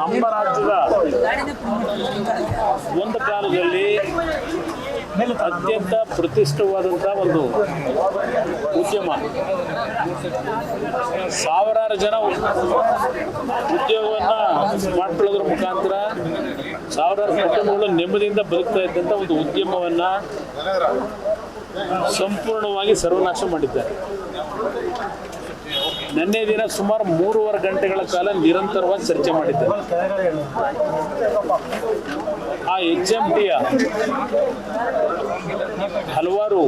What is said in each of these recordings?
ನಮ್ಮ ರಾಜ್ಯದ ಒಂದು ಕಾಲದಲ್ಲಿ ಅತ್ಯಂತ ಪ್ರತಿಷ್ಠವಾದಂಥ ಒಂದು ಉದ್ಯಮ. ಸಾವಿರಾರು ಜನ ಉದ್ಯೋಗವನ್ನ ಮಾಡ್ಕೊಳ್ಳೋದ್ರ ಮುಖಾಂತರ ಸಾವಿರಾರು ಕುಟುಂಬಗಳು ನೆಮ್ಮದಿಯಿಂದ ಬದುಕ್ತಾ ಇದ್ದಂಥ ಒಂದು ಉದ್ಯಮವನ್ನ ಸಂಪೂರ್ಣವಾಗಿ ಸರ್ವನಾಶ ಮಾಡಿದ್ದಾರೆ. ನಿನ್ನೆ ದಿನ ಸುಮಾರು ಮೂರುವರೆ ಗಂಟೆಗಳ ಕಾಲ ನಿರಂತರವಾಗಿ ಚರ್ಚೆ ಮಾಡಿದ್ದಾರೆ ಆ ಎಚ್ ಎಂ ಟಿಯ ಹಲವಾರು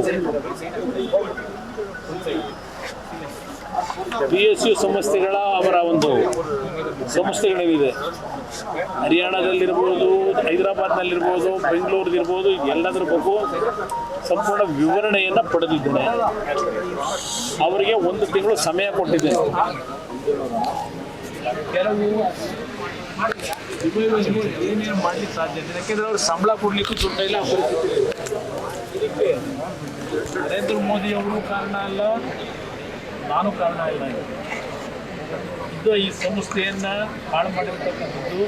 ಪಿ ಎಸ್ ಯು ಸಂಸ್ಥೆಗಳ ಅವರ ಒಂದು ಸಂಸ್ಥೆಗಳೇನಿದೆ ಹರಿಯಾಣದಲ್ಲಿರ್ಬೋದು, ಹೈದರಾಬಾದ್ನಲ್ಲಿರ್ಬೋದು ಬೆಂಗಳೂರಿಗಿರ್ಬೋದು ಎಲ್ಲದರ ಬಗ್ಗೆ ಸಂಪೂರ್ಣ ವಿವರಣೆಯನ್ನು ಪಡೆದಿದ್ದೇನೆ. ಅವರಿಗೆ ಒಂದು ತಿಂಗಳು ಸಮಯ ಕೊಟ್ಟಿದ್ದೇನೆ. ಅವ್ರು ಸಂಬಳ ಕೊಡ್ಲಿಕ್ಕೂ ದುಡ್ಡು ಇಲ್ಲ ನರೇಂದ್ರ ಮೋದಿ ಅವರು ಕಾರಣ ಅಲ್ಲ. ನಾನು ಕಾರಣ ಇಲ್ಲ. ಇದು ಈ ಸಂಸ್ಥೆಯನ್ನು ಹಾಳು ಮಾಡಿರ್ತಕ್ಕಂಥದ್ದು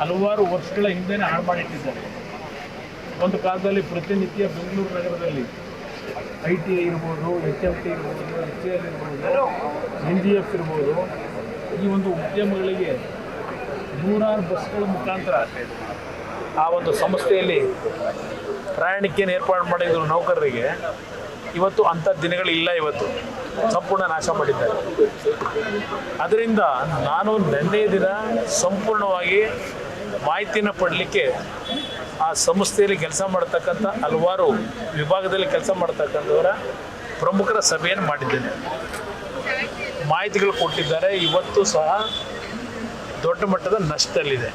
ಹಲವಾರು ವರ್ಷಗಳ ಹಿಂದೆನೇ ಹಾಳು ಮಾಡಿಟ್ಟಿದ್ದಾರೆ ಒಂದು ಕಾಲದಲ್ಲಿ ಪ್ರತಿನಿತ್ಯ ಬೆಂಗಳೂರು ನಗರದಲ್ಲಿ ಐ ಟಿ ಐ ಇರ್ಬೋದು, ಎಚ್ ಎಫ್ ಟಿ ಇರ್ಬೋದು, ಎಚ್ ಎಲ್ ಇರ್ಬೋದು, ಎನ್ ಜಿ ಎಫ್ ಇರ್ಬೋದು, ಈ ಒಂದು ಉದ್ಯಮಗಳಿಗೆ ನೂರಾರು ಬಸ್ಗಳ ಮುಖಾಂತರ ಆ ಒಂದು ಸಂಸ್ಥೆಯಲ್ಲಿ ಪ್ರಯಾಣಕ್ಕೇನು ಏರ್ಪಾಡು ಮಾಡಿದ್ರು ನೌಕರರಿಗೆ ಇವತ್ತು ಅಂಥ ದಿನಗಳಿಲ್ಲ ಇವತ್ತು. ಸಂಪೂರ್ಣ ನಾಶ ಮಾಡಿದ್ದಾರೆ. ಅದರಿಂದ ನಾನು ನಿನ್ನೆ ದಿನ ಸಂಪೂರ್ಣವಾಗಿ ಮಾಹಿತಿನ ಪಡಲಿಕ್ಕೆ ಆ ಸಂಸ್ಥೆಯಲ್ಲಿ ಕೆಲಸ ಮಾಡ್ತಕ್ಕಂಥ ಹಲವಾರು ವಿಭಾಗದಲ್ಲಿ ಕೆಲಸ ಮಾಡ್ತಕ್ಕಂಥವರ ಪ್ರಮುಖರ ಸಭೆಯನ್ನು ಮಾಡಿದ್ದೇನೆ. ಮಾಹಿತಿಗಳು ಕೊಟ್ಟಿದ್ದಾರೆ. ಇವತ್ತು ಸಹ ದೊಡ್ಡ ಮಟ್ಟದ ನಷ್ಟದಲ್ಲಿದೆ.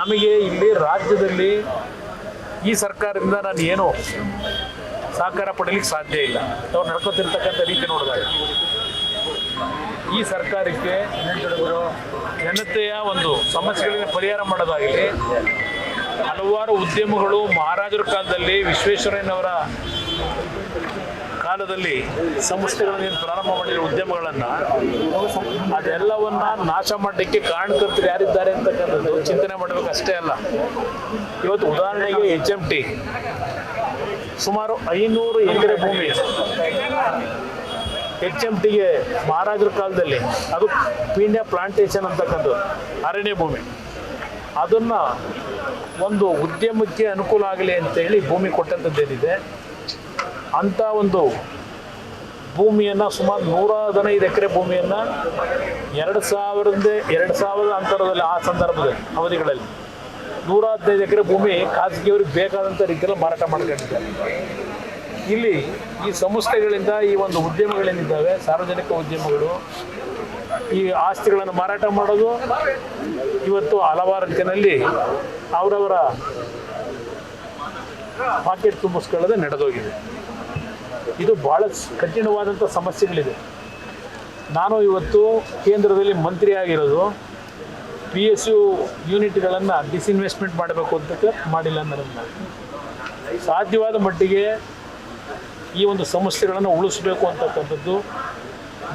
ನಮಗೆ ಇಲ್ಲಿ ರಾಜ್ಯದಲ್ಲಿ ಈ ಸರ್ಕಾರದಿಂದ ನಾನು ಏನು ಸಹಕಾರ ಪಡೀಲಿಕ್ಕೆ ಸಾಧ್ಯ ಇಲ್ಲ. ಅವ್ರು ನಡ್ಕೋತಿರ್ತಕ್ಕಂಥ ರೀತಿ ನೋಡಿದಾಗ. ಈ ಸರ್ಕಾರಕ್ಕೆ ಜನತೆಯ ಒಂದು ಸಮಸ್ಯೆಗಳಿಗೆ ಪರಿಹಾರ ಮಾಡೋದಾಗಲಿ, ಹಲವಾರು ಉದ್ಯಮಗಳು ಮಹಾರಾಜರ ಕಾಲದಲ್ಲಿ ವಿಶ್ವೇಶ್ವರಯ್ಯನವರ ಕಾಲದಲ್ಲಿ ಸಂಸ್ಥೆಗಳನ್ನು ಪ್ರಾರಂಭ ಮಾಡಿರೋ ಉದ್ಯಮಗಳನ್ನು ಅದೆಲ್ಲವನ್ನ ನಾಶ ಮಾಡಲಿಕ್ಕೆ ಕಾರಣಕರ್ತರು ಯಾರಿದ್ದಾರೆ ಅಂತಕ್ಕಂಥದ್ದು ಚಿಂತನೆ ಮಾಡಬೇಕು ಅಷ್ಟೇ ಅಲ್ಲ. ಇವತ್ತು ಉದಾಹರಣೆಗೆ ಎಚ್ ಎಂ ಟಿ ಸುಮಾರು ಐನೂರು ಎಕರೆ ಭೂಮಿ ಎಚ್ ಎಂ ಟಿಗೆ ಮಹಾರಾಜರ ಕಾಲದಲ್ಲಿ ಅದು ಪೀಣ್ಯ ಪ್ಲಾಂಟೇಶನ್ ಅಂತಕ್ಕಂಥದ್ದು, ಅರಣ್ಯ ಭೂಮಿ. ಅದನ್ನು ಒಂದು ಉದ್ಯಮಕ್ಕೆ ಅನುಕೂಲ ಆಗಲಿ ಅಂತೇಳಿ ಭೂಮಿ ಕೊಟ್ಟಂಥದ್ದೇನಿದೆ ಅಂಥ ಒಂದು ಭೂಮಿಯನ್ನು ಸುಮಾರು ನೂರ ಹದಿನೈದು ಎಕರೆ ಭೂಮಿಯನ್ನು ಎರಡು ಸಾವಿರದ ಎರಡು ಸಾವಿರದ ಅಂತರದಲ್ಲಿ ಆ ಸಂದರ್ಭದಲ್ಲಿ, ಅವಧಿಗಳಲ್ಲಿ. ನೂರ ಹದಿನೈದು ಎಕರೆ ಭೂಮಿ ಖಾಸಗಿಯವ್ರಿಗೆ ಬೇಕಾದಂಥ ರೀತಿಯಲ್ಲಿ ಮಾರಾಟ ಮಾಡ್ಕೊಂಡಿದ್ದಾರೆ. ಇಲ್ಲಿ ಈ ಸಂಸ್ಥೆಗಳಿಂದ ಈ ಒಂದು ಉದ್ಯಮಗಳೇನಿದ್ದಾವೆ ಸಾರ್ವಜನಿಕ ಉದ್ಯಮಗಳು. ಈ ಆಸ್ತಿಗಳನ್ನು ಮಾರಾಟ ಮಾಡೋದು, ಇವತ್ತು ಹಲವಾರು ರೀತಿಯಲ್ಲಿ ಅವರವರ ಪಾಕೆಟ್ ತುಂಬಿಸ್ಕೊಳ್ಳೋದೇ ನಡೆದೋಗಿದೆ. ಇದು ಬಹಳ ಕಠಿಣವಾದಂಥ ಸಮಸ್ಯೆಗಳಿದೆ. ನಾನು ಇವತ್ತು ಕೇಂದ್ರದಲ್ಲಿ ಮಂತ್ರಿ ಆಗಿರೋದು ಪಿ ಎಸ್ ಯು ಯೂನಿಟ್ಗಳನ್ನು ಡಿಸ್ಇನ್ವೆಸ್ಟ್ಮೆಂಟ್ ಮಾಡಬೇಕು ಅಂತ ಮಾಡಿಲ್ಲ ಅನ್ನೋದನ್ನು ಸಾಧ್ಯವಾದ ಮಟ್ಟಿಗೆ ಈ ಒಂದು ಸಮಸ್ಯೆಗಳನ್ನು ಉಳಿಸ್ಬೇಕು ಅಂತಕ್ಕಂಥದ್ದು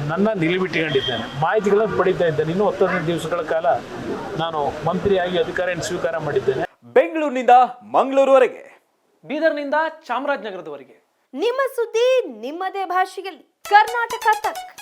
ನನ್ನ ನಿಲುವಿಟ್ಟುಕೊಂಡಿದ್ದೇನೆ ಮಾಹಿತಿಗಳನ್ನು ಪಡಿತಾ ಇದ್ದೇನೆ. ಇನ್ನೂ ಹತ್ತೊಂದು ದಿವಸಗಳ ಕಾಲ ನಾನು ಮಂತ್ರಿಯಾಗಿ ಅಧಿಕಾರಿಯನ್ನು ಸ್ವೀಕಾರ ಮಾಡಿದ್ದೇನೆ. ಬೆಂಗಳೂರಿನಿಂದ ಮಂಗಳೂರುವರೆಗೆ. ಬೀದರ್ನಿಂದ ಚಾಮರಾಜನಗರದವರೆಗೆ. ನಿಮ್ಮ ಸುದ್ದಿ ನಿಮ್ಮದೇ ಭಾಷೆಯಲ್ಲಿ. ಕರ್ನಾಟಕ ತಕ್.